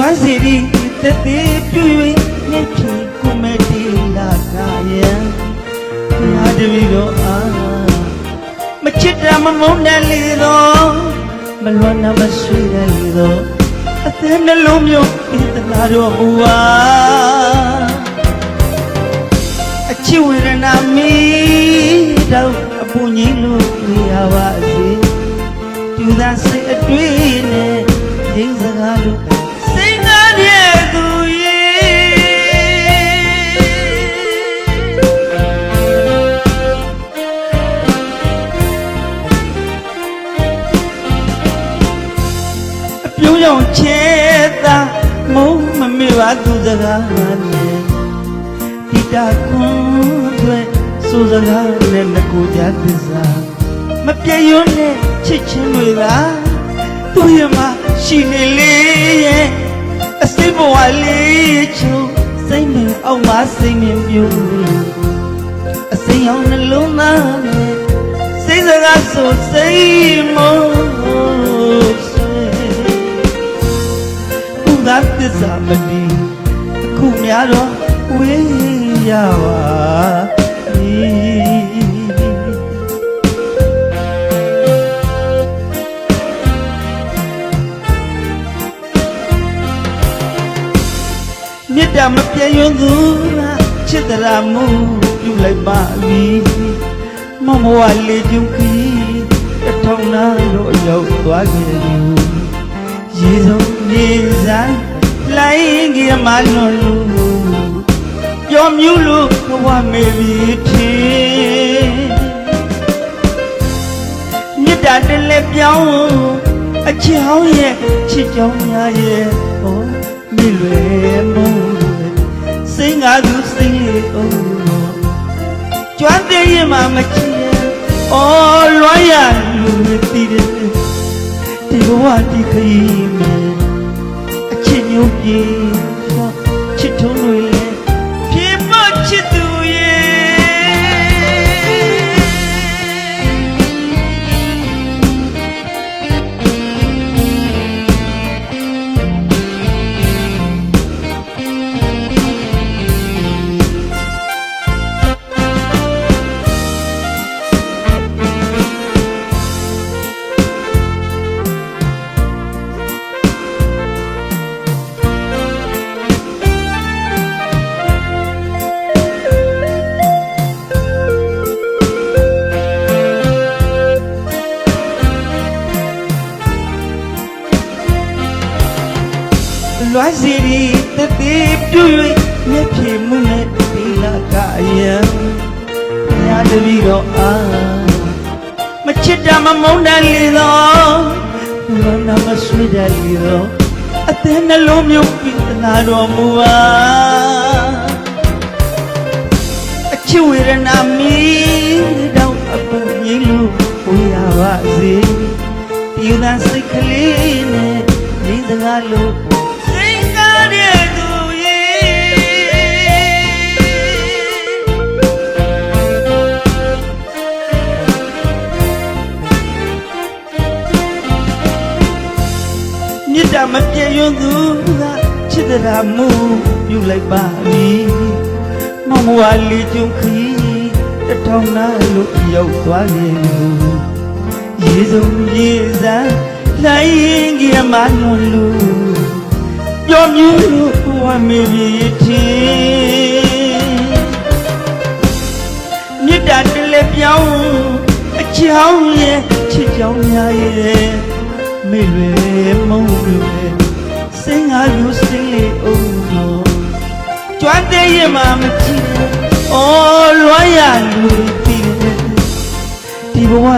လွမ်းစီရီတသေးပြွေမြင့်ဖြီကုမတီလာကယံငါတပီတော့အာမချစ်တာမမုန်းတယ်လေတော့မလွမ်းနာမဆွေတယ်လေတော့အသေးနှလုံးမျိုးပြတနာတော့မူပါအချစ်ဝေဒနာမီတော့အပူငိမ့်လို့ရပါစေသူသာစိတ်အတွေ့နဲ့ရင်းစကားလို့ င်ချဲတာမုံမမေ့ပါသူစကားနဲ့တိတာခွန်တွေစိုးစကားနဲ့ငကိုကြသစ္စာမပြေရွံ့နဲ့ချစ်ချင်းတွေသာသူ့ရဲ့မှာရှိနေလေရဲ့အစိမ့်ဘဝလေးချုံစိတ်မင်အောင်မစိတ်မင်ပြိုးအစိမ့်အောင်နှလုံးသားနဲ့စိတ်စကားဆိုစိတ်မို့ စ္စာမတည်အခုများတော့ဝေးရပါသည်မြတ်တာမပြည့်ရွံ့သူလားချစ်တရာမှုပြုလိုက်ပါပြီမမဝလေးကျုံခီတထောင်နာလို့ရောက်သွားခဲ့ပြီရေစုံရေစမ်း လိုင်းကြီးမလွန်လူပြောမြူးလို့ဘဝမေပြီထင်မြတ်တာတလည်းပြောင်းအချောင်းရဲ့ချစ်ကြောင်းများရဲ့ဟောမြလွယ်မုန်းလွယ်စိတ်ငါသူစိတ်လေးအောင်ကျွမ်းတဲ့ရင်မှမချစ်ရဲ့အော်လွှမ်းရလူတွေတည်တယ်ဒီဘဝဒီခရီးမယ်အချစ် မျိုးပြေချစ်ထုံးတွေ လွမ်းစီရီတသေးပြွေမျက်ဖြေမှုနဲ့ဒီလာကယံညာတပီတော့အာမချစ်တာမမုန်းတယ်လေတော့လွမ်းနာမဆွေးတယ်လေတော့အသေးနှလုံးမျိုးပြတနာတော်မူပါအချစ်ဝေဒနာမီတော့အပူငိမ့်လို့ဝေးရပါစေဒီသာစိတ်ကလေးနဲ့ဒီစကားလို့ မြစ်တာမပြေရွံ့သူကချစ်တရာမှုပြုလိုက်ပါပြီမမဝါလေးကျုံခီတထောင်နာလို့ရောက်သွားလေရေစုံရေစမ်းလိုက်ရင်ကြီးမနှွန်လူပြောမြူးလို့ဝမ်းမေပြီထင်မြစ်တာတလည်းပြောင်းအချောင်းရဲ့ချစ်ကြောင်းများရဲ့ မေလွယ်မုန်းလွယ်စင်ငါလူစင်လေးအောင်လို့ကျွမ်းတဲ့ရင်မှမကြည့်နဲ့အော်လွှမ်းရလူတည်တယ်ဒီဘဝတည်ကြည်မယ်